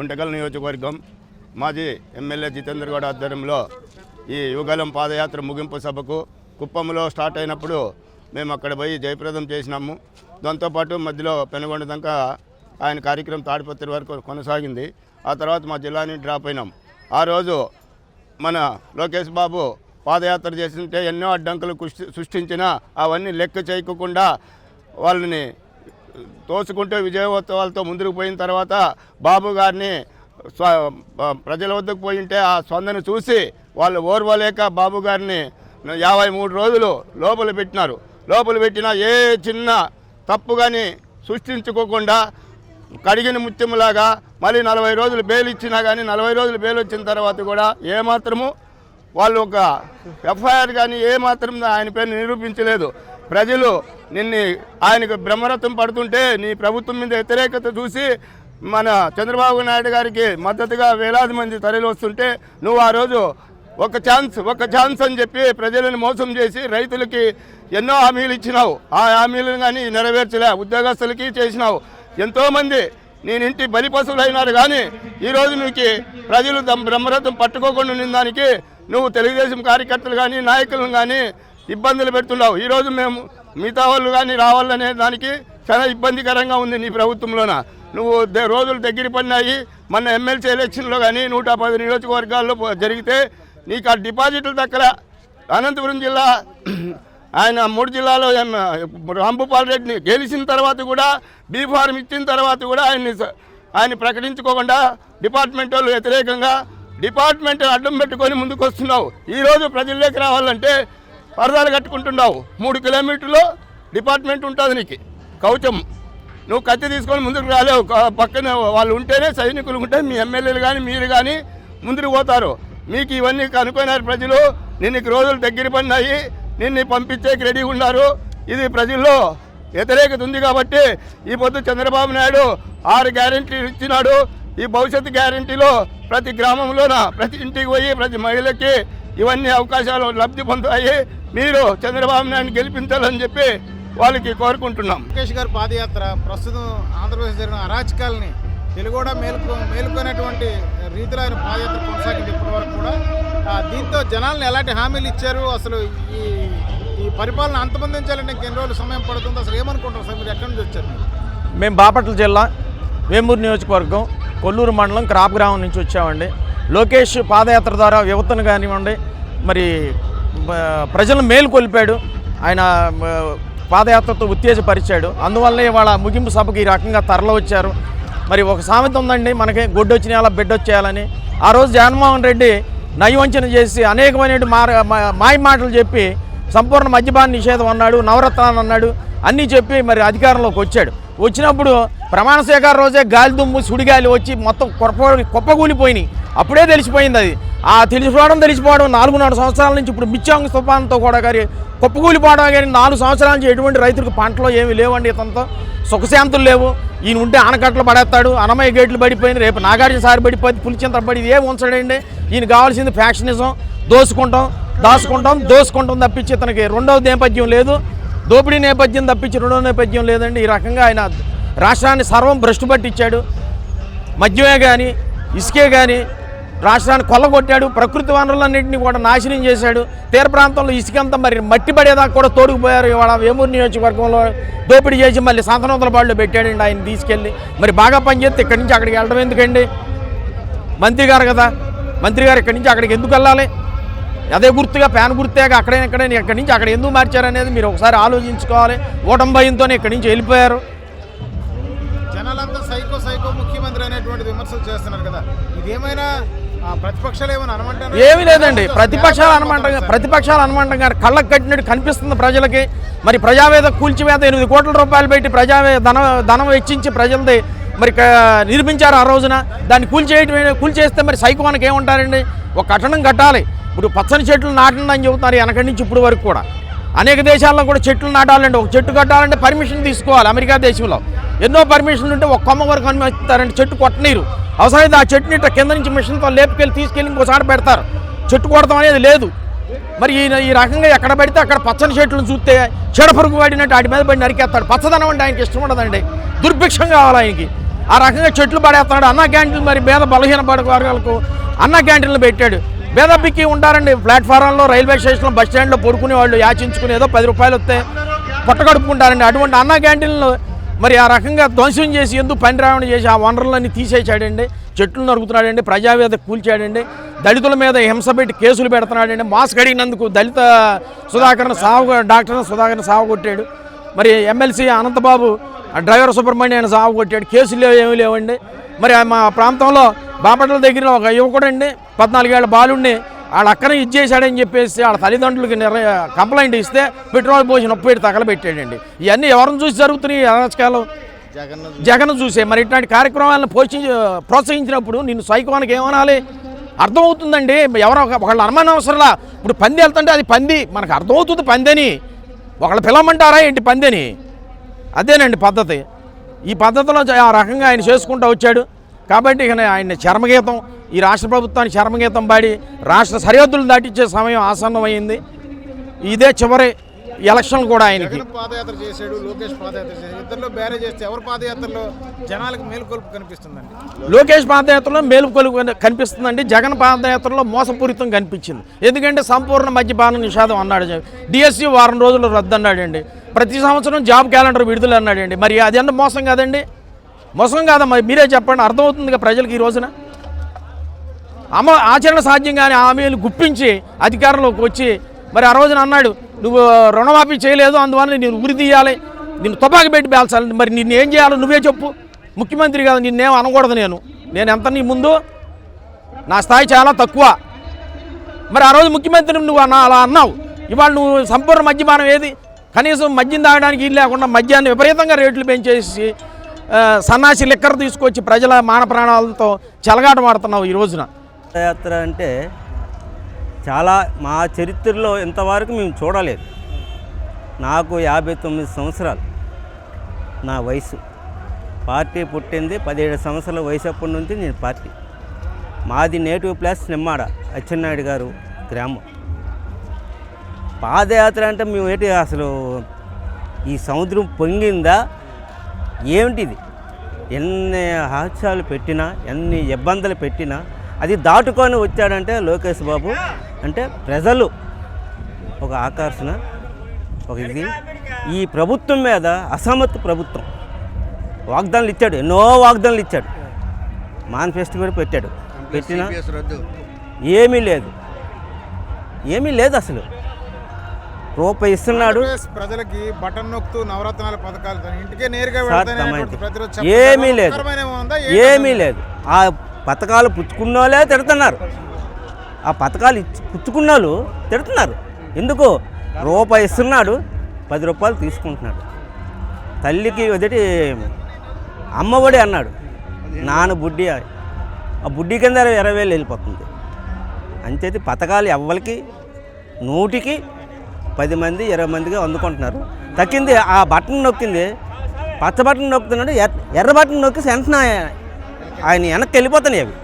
గుంటకల్ నియోజకవర్గం మాజీ ఎమ్మెల్యే జితేందర్ గౌడ్ ఆధ్వర్యంలో ఈ యుగలం పాదయాత్ర ముగింపు సభకు కుప్పంలో స్టార్ట్ అయినప్పుడు మేము అక్కడ పోయి జయప్రదం చేసినాము. దాంతోపాటు మధ్యలో పెనుగొండ దాకా ఆయన కార్యక్రమం తాడిపత్రి వరకు కొనసాగింది. ఆ తర్వాత మా జిల్లాని డ్రాప్ అయినాం. ఆ రోజు మన లోకేష్ బాబు పాదయాత్ర చేస్తుంటే ఎన్నో అడ్డంకులు సృష్టించినా అవన్నీ లెక్క చేయకుండా వాళ్ళని తోసుకుంటూ విజయోత్సవాలతో ముందుకు పోయిన తర్వాత బాబు గారిని స్వ ప్రజల వద్దకు పోయి ఉంటే ఆ స్పందన చూసి వాళ్ళు ఓర్వలేక బాబు గారిని యాభై మూడు రోజులు లోపల పెట్టినారు. లోపల పెట్టిన ఏ చిన్న తప్పు కానీ సృష్టించుకోకుండా కడిగిన ముత్యములాగా మళ్ళీ నలభై రోజులు బెయిల్ ఇచ్చినా కానీ నలభై రోజులు బెయిల్ వచ్చిన తర్వాత కూడా ఏమాత్రము వాళ్ళు ఒక ఎఫ్ఐఆర్ కానీ ఏమాత్రం ఆయన పేరు నిరూపించలేదు. ప్రజలు నిన్ను ఆయనకు బ్రహ్మరథం పడుతుంటే నీ ప్రభుత్వం మీద వ్యతిరేకత చూసి మన చంద్రబాబు నాయుడు గారికి మద్దతుగా వేలాది మంది తరలి వస్తుంటే నువ్వు ఆ రోజు ఒక ఛాన్స్ ఒక ఛాన్స్ అని చెప్పి ప్రజలను మోసం చేసి రైతులకి ఎన్నో హామీలు ఇచ్చినావు. ఆ హామీలను కానీ నెరవేర్చలే ఉద్యోగస్తులకి చేసినావు. ఎంతోమంది నేను ఇంటి బలి పశువులు అయినారు కానీ ఈరోజు నీకు ప్రజలు బ్రహ్మరథం పట్టుకోకుండా ఉన్న దానికి నువ్వు తెలుగుదేశం కార్యకర్తలు కానీ నాయకులను కానీ ఇబ్బందులు పెడుతున్నావు. ఈరోజు మేము మిగతా వాళ్ళు కానీ రావాలనే దానికి చాలా ఇబ్బందికరంగా ఉంది నీ ప్రభుత్వంలోన. నువ్వు ద- రోజులు దగ్గర పడినాయి. మన ఎమ్మెల్సీ ఎలక్షన్లో కానీ నూట పది నియోజకవర్గాల్లో జరిగితే నీకు ఆ డిపాజిట్లు దక్కల అనంతపురం జిల్లా ఆయన మూడు జిల్లాలో రాంభూపాల్ రెడ్డిని గెలిచిన తర్వాత కూడా బీ ఫార్మ్ ఇచ్చిన తర్వాత కూడా ఆయన్ని స- ఆయన ప్రకటించుకోకుండా డిపార్ట్మెంట్ వాళ్ళు వ్యతిరేకంగా డిపార్ట్మెంట్ అడ్డం పెట్టుకొని ముందుకు వస్తున్నావు ఈరోజు ప్రజల్లోకి రావాలంటే పరదాలు కట్టుకుంటున్నావు. మూడు కిలోమీటర్లు డిపార్ట్మెంట్ ఉంటుంది నీకు. కవచం నువ్వు కత్తి తీసుకొని ముందుకు రాలేవు. పక్కన వాళ్ళు ఉంటేనే సైనికులు ఉంటే మీ ఎమ్మెల్యేలు కానీ మీరు కానీ ముందుకు పోతారు. మీకు ఇవన్నీ కనుక్కున్నారు ప్రజలు. నిన్నకి రోజులు దగ్గర పడినాయి. నిన్ను పంపించేకి రెడీగా ఉన్నారు. ఇది ప్రజల్లో వ్యతిరేకత ఉంది కాబట్టి ఈ పొద్దు చంద్రబాబు నాయుడు ఆరు గ్యారంటీలు ఇచ్చినాడు. ఈ భవిష్యత్తు గ్యారెంటీలో ప్రతి గ్రామంలోన ప్రతి ఇంటికి పోయి ప్రతి మహిళకి ఇవన్నీ అవకాశాలు లబ్ధి పొందాయి. మీరు చంద్రబాబు నాయుడు గెలిపించాలని చెప్పి వాళ్ళకి కోరుకుంటున్నాం. లోకేష్ గారి పాదయాత్ర ప్రస్తుతం ఆంధ్రప్రదేశ్ జరిగిన అరాచకాలని తెలుగుడ మేలుకో మేలుకునేటువంటి రీతిలో ఆయన పాదయాత్ర కొనసాగింది ఇప్పటి వరకు కూడా. ఆ, దీంతో జనాలను ఎలాంటి హామీలు ఇచ్చారు? అసలు ఈ ఈ పరిపాలన అంతమందించాలంటే ఇంకెన్ని రోజులు సమయం పడుతుంది? అసలు ఏమనుకుంటారు సార్? మీరు ఎక్కడి నుంచి వచ్చారు? మేము బాపట్ల జిల్లా వేమూరు నియోజకవర్గం కొల్లూరు మండలం క్రాప్ గ్రామం నుంచి వచ్చామండి. లోకేష్ పాదయాత్ర ద్వారా యువతను కానివ్వండి మరి ప్రజలను మేలుకొల్పాడు. ఆయన పాదయాత్రతో ఉత్తేజపరిచాడు. అందువల్ల ఇవాళ ముగింపు సభకు ఈ రకంగా తరలి వచ్చారు. మరి ఒక సామెత ఉందండి మనకి గొడ్డు వచ్చిన అలా బిడ్డ వచ్చేయాలని ఆ రోజు జగన్మోహన్ రెడ్డి నయవంచన చేసి అనేకమైన మా- మాయ మాటలు చెప్పి సంపూర్ణ మద్యపాన నిషేధం అన్నాడు నవరత్నాలు అన్నాడు అన్నీ చెప్పి మరి అధికారంలోకి వచ్చాడు. వచ్చినప్పుడు ప్రమాణ స్వీకారం రోజే గాలి దుమ్ము సుడిగాలి వచ్చి మొత్తం కొప్ప కుప్పగూలిపోయినాయి అప్పుడే తెలిసిపోయింది అది. ఆ తెలిసిపోవడం తెలిసిపోవడం నాలుగున్నర సంవత్సరాల నుంచి ఇప్పుడు మిచ్చాంగ్ తుఫాన్తో కూడా కానీ కుప్పకూలిపోవడం కానీ నాలుగు సంవత్సరాల నుంచి ఎటువంటి రైతులకు పంటలో ఏమీ లేవండి ఇతనితో. సుఖశాంతులు లేవు. ఈయన ఉంటే ఆనకట్టలు పడేస్తాడు అనమయ్య గేట్లు పడిపోయింది రేపు నాగార్జున సారి పడిపోయింది పులిచింత పడి ఇది ఏం ఉంచడండి. ఈయన కావాల్సింది ఫ్యాక్షనిజం. దోసుకుంటాం దాచుకుంటాం దోసుకుంటాం తప్పించి ఇతనికి రెండవ నేపథ్యం లేదు. దోపిడీ నేపథ్యం తప్పించి రెండవ నేపథ్యం లేదండి. ఈ రకంగా ఆయన రాష్ట్రాన్ని సర్వం భ్రష్టు పట్టించాడు. మద్యమే కానీ ఇసుకే కానీ రాష్ట్రాన్ని కొల్లగొట్టాడు. ప్రకృతి వనరులన్నింటినీ కూడా నాశనం చేశాడు. తీర ప్రాంతంలో ఇసుకంతా మరి మట్టి పడేదాకా కూడా తోడుకుపోయారు. ఇవాళ వేమూరు నియోజకవర్గంలో దోపిడీ చేసి మళ్ళీ సంతనోతల బాడులో పెట్టాడండి ఆయన తీసుకెళ్ళి. మరి బాగా పనిచేస్తే ఇక్కడి నుంచి అక్కడికి వెళ్ళడం ఎందుకండి? మంత్రి గారు కదా. మంత్రి గారు ఇక్కడి నుంచి అక్కడికి ఎందుకు వెళ్ళాలి? అదే గుర్తుగా ప్యాన్ గుర్తేగా అక్కడే ఇక్కడే ఇక్కడి నుంచి అక్కడ ఎందుకు మార్చారనేది మీరు ఒకసారి ఆలోచించుకోవాలి. ఓటం భయంతోనే ఇక్కడి నుంచి వెళ్ళిపోయారు. అనేటువంటి విమర్శలు చేస్తున్నారు కదా. ఇదేమైనా ప్రతిపక్షాలు ఏమైనా అనమంటారు ఏమీ లేదండి. ప్రతిపక్షాలు అనమాట ప్రతిపక్షాలు అనమాట గారు కళ్ళకు కట్టినట్టు కనిపిస్తుంది ప్రజలకి. మరి ప్రజావేద కూల్చివేత ఎనిమిది కోట్ల రూపాయలు పెట్టి ప్రజావే ధనం ధనం వెచ్చించి ప్రజలది మరి నిర్మించారు ఆ రోజున. దాన్ని కూల్చేయటం కూల్చేస్తే మరి సైకోనికి ఏముంటారండి ఒక కట్టడం కట్టాలి. ఇప్పుడు పచ్చని చెట్లు నాటండి అని చెబుతున్నారు వెనకడి నుంచి ఇప్పుడు వరకు కూడా. అనేక దేశాల్లో కూడా చెట్లు నాటాలంటే ఒక చెట్టు కట్టాలంటే పర్మిషన్ తీసుకోవాలి అమెరికా దేశంలో. ఎన్నో పర్మిషన్లు ఉంటే ఒక కొమ్మ వరకు అనుమతిస్తారంటే చెట్టు కొట్టనీరు. అవసరమైతే ఆ చెట్టుని ఇట్లా కింద నుంచి మిషన్తో లేపుకెళ్ళి తీసుకెళ్ళి ఇంకోసారి పెడతారు. చెట్టు కొడతాం అనేది లేదు. మరి ఈయన ఈ రకంగా ఎక్కడ పడితే అక్కడ పచ్చని చెట్లను చూస్తే చెడపురుగు పడినట్టు వాటి మీద పడి నరికేస్తాడు. పచ్చదనం అంటే ఆయనకి ఇష్టం ఉండదండి. దుర్భిక్షం కావాలి ఆయనకి. ఆ రకంగా చెట్లు పడేస్తున్నాడు. అన్న క్యాంటీన్లు మరి పేద బలహీన పడక వర్గాలకు అన్న క్యాంటీన్లు పెట్టాడు. పేదపిక్కి ఉంటారండి ప్లాట్ఫారంలో రైల్వే స్టేషన్లో బస్ స్టాండ్లో పడుకునే వాళ్ళు యాచించుకుని ఏదో పది రూపాయలు వస్తే పొట్టగడుపుకుంటారండి. అటువంటి అన్న క్యాంటీన్లు మరి ఆ రకంగా ధ్వంసం చేసి ఎందుకు పని రావడం చేసి ఆ వనరులన్నీ తీసేసాడండి చెట్లు నరుకుతున్నాడండి ప్రజావేద కూల్చాడండి దళితుల మీద హింస పెట్టి కేసులు పెడుతున్నాడండి. మాస్క్ అడిగినందుకు దళిత సుధాకరణ సాగు డాక్టర్ సుధాకరణ సాగు కొట్టాడు. మరి ఎమ్మెల్సీ అనంతబాబు ఆ డ్రైవర్ సుబ్రహ్మణ్యాన్ని సాగు కొట్టాడు. కేసులు లేవు ఏమీ లేవండి. మరి మా ప్రాంతంలో బాపట్ల దగ్గర ఒక యువకుడండి పద్నాలుగేళ్ళ బాలుడిని వాళ్ళ ఇది చేశాడని చెప్పేసి వాళ్ళ తల్లిదండ్రులకి నిర కంప్లైంట్ ఇస్తే పెట్రోల్ పోసి నొప్పి పెట్టి తగలబెట్టాడండి. ఇవన్నీ ఎవరిని చూసి జరుగుతున్నాయి ఈ అరాచకాలు? జగన్ జగన్ చూసే. మరి ఇట్లాంటి కార్యక్రమాలను పోషి ప్రోత్సహించినప్పుడు నిన్ను సైకోనికి ఏమనాలి? అర్థమవుతుందండి. ఎవరో ఒక- ఒకళ్ళు అనుమానం ఇప్పుడు పంది వెళ్తుంటే అది పంది. మనకు అర్థమవుతుంది పంది అని ఒకళ్ళు పిలవమంటారా ఏంటి పంది అదేనండి పద్ధతి. ఈ పద్ధతిలో ఆ రకంగా ఆయన చేసుకుంటూ వచ్చాడు. కాబట్టి ఇక ఆయన చర్మగీతం ఈ రాష్ట్ర ప్రభుత్వానికి చర్మగీతం పాడి రాష్ట్ర సరిహద్దులు దాటించే సమయం ఆసన్నమైంది. ఇదే చివరి ఎలక్షన్ కూడా ఆయనకి. జగన్ పాదయాత్ర చేశాడు లోకేష్ పాదయాత్ర చేశాడు. ఇద్దరిలో బేరే చేస్తే ఎవరి పాదయాత్రలో జనాలకు మేలుకొల్పు కనిపిస్తుందండి? లోకేష్ పాదయాత్రలో మేలుకొలు కనిపిస్తుందండి. జగన్ పాదయాత్రలో మోసపూరితం కనిపించింది. ఎందుకంటే సంపూర్ణ మద్యపాన నిషేధం అన్నాడు డిఎస్సి వారం రోజులు రద్దు అన్నాడండి. ప్రతి సంవత్సరం జాబ్ క్యాలెండర్ విడుదల అన్నాడండి. మరి అది అన్న మోసం కాదండి? మోసం కాదమ్మా మీరే చెప్పండి అర్థమవుతుందిగా ప్రజలకు ఈ రోజున? అమ ఆచరణ సాధ్యం కానీ హామీలు గుప్పించి అధికారంలోకి వచ్చి మరి ఆ రోజున అన్నాడు నువ్వు రుణమాఫీ చేయలేదు అందువల్ల నేను ఉరి తీయాలి నిన్ను తుపాకి పెట్టి పేల్చాలి మరి నిన్ను ఏం చేయాలో నువ్వే చెప్పు. ముఖ్యమంత్రి కాదు నిన్నేం అనకూడదు నేను. నేను ఎంత నీ ముందు? నా స్థాయి చాలా తక్కువ. మరి ఆ రోజు ముఖ్యమంత్రి నువ్వు అన్న అలా అన్నావు. ఇవాళ నువ్వు సంపూర్ణ మద్యపానం ఏది? కనీసం మద్యం తాగడానికి ఇల్లు లేకుండా మద్యాన్ని విపరీతంగా రేట్లు పెంచేసి సన్నాసి లిక్కర్ తీసుకొచ్చి ప్రజల మాన ప్రాణాలతో చెలగాట మాడుతున్నావు ఈ రోజున. పాదయాత్ర అంటే చాలా మా చరిత్రలో ఇంతవరకు మేము చూడలేదు. నాకు యాభై తొమ్మిది సంవత్సరాలు నా వయసు. పార్టీ పుట్టింది పదిహేడు సంవత్సరాల వయసు అప్పటి నుంచి నేను పార్టీ. మాది నేటివ్ ప్లేస్ నిమ్మాడ అచ్చెన్నాయుడు గారు గ్రామం. పాదయాత్ర అంటే మేము ఏంటి అసలు ఈ సముద్రం పొంగిందా? ఏమిటిది? ఎన్ని హాస్యాలు పెట్టినా ఎన్ని ఇబ్బందులు పెట్టినా అది దాటుకొని వచ్చాడంటే లోకేష్ బాబు. అంటే ప్రజలు ఒక ఆకర్షణ ఒక ఇది. ఈ ప్రభుత్వం మీద అసమర్థ ప్రభుత్వం. వాగ్దానాలు ఇచ్చాడు ఎన్నో వాగ్దానాలు ఇచ్చాడు. మేనిఫెస్టో కూడా పెట్టాడు. పెట్టినా ఏమీ లేదు. ఏమీ లేదు అసలు. రూపాయి ఇస్తున్నాడు. ప్రజలకి బటన్ నొక్కుతూ నవరత్నాల పథకాలు ఇంటికే నేరుగా ఏమీ లేదు. ఏమో లేదు. ఆ పథకాలు పుచ్చుకున్న వాళ్ళే తిడుతున్నారు. ఆ పథకాలు ఇచ్చి పుచ్చుకున్న వాళ్ళు తిడుతున్నారు. ఎందుకు? రూపాయి ఇస్తున్నాడు పది రూపాయలు తీసుకుంటున్నాడు. తల్లికి ఎదుటి అమ్మఒడి అన్నాడు. నాన్న బుడ్డి ఆ బుడ్డి కింద ఇరవై వేలు వెళ్ళిపోతుంది. అంచేది పథకాలు ఎవ్వరికి నూటికి పది మంది ఇరవై మందిగా అందుకుంటున్నారు. తక్కింది ఆ బటన్ నొక్కింది. పచ్చ బటన్ నొక్కుతున్నాడు ఎర్ర ఎర్ర బటన్ నొక్కి వెంటనే ఆయన వెనక్కి వెళ్ళిపోతున్నాయి అవి.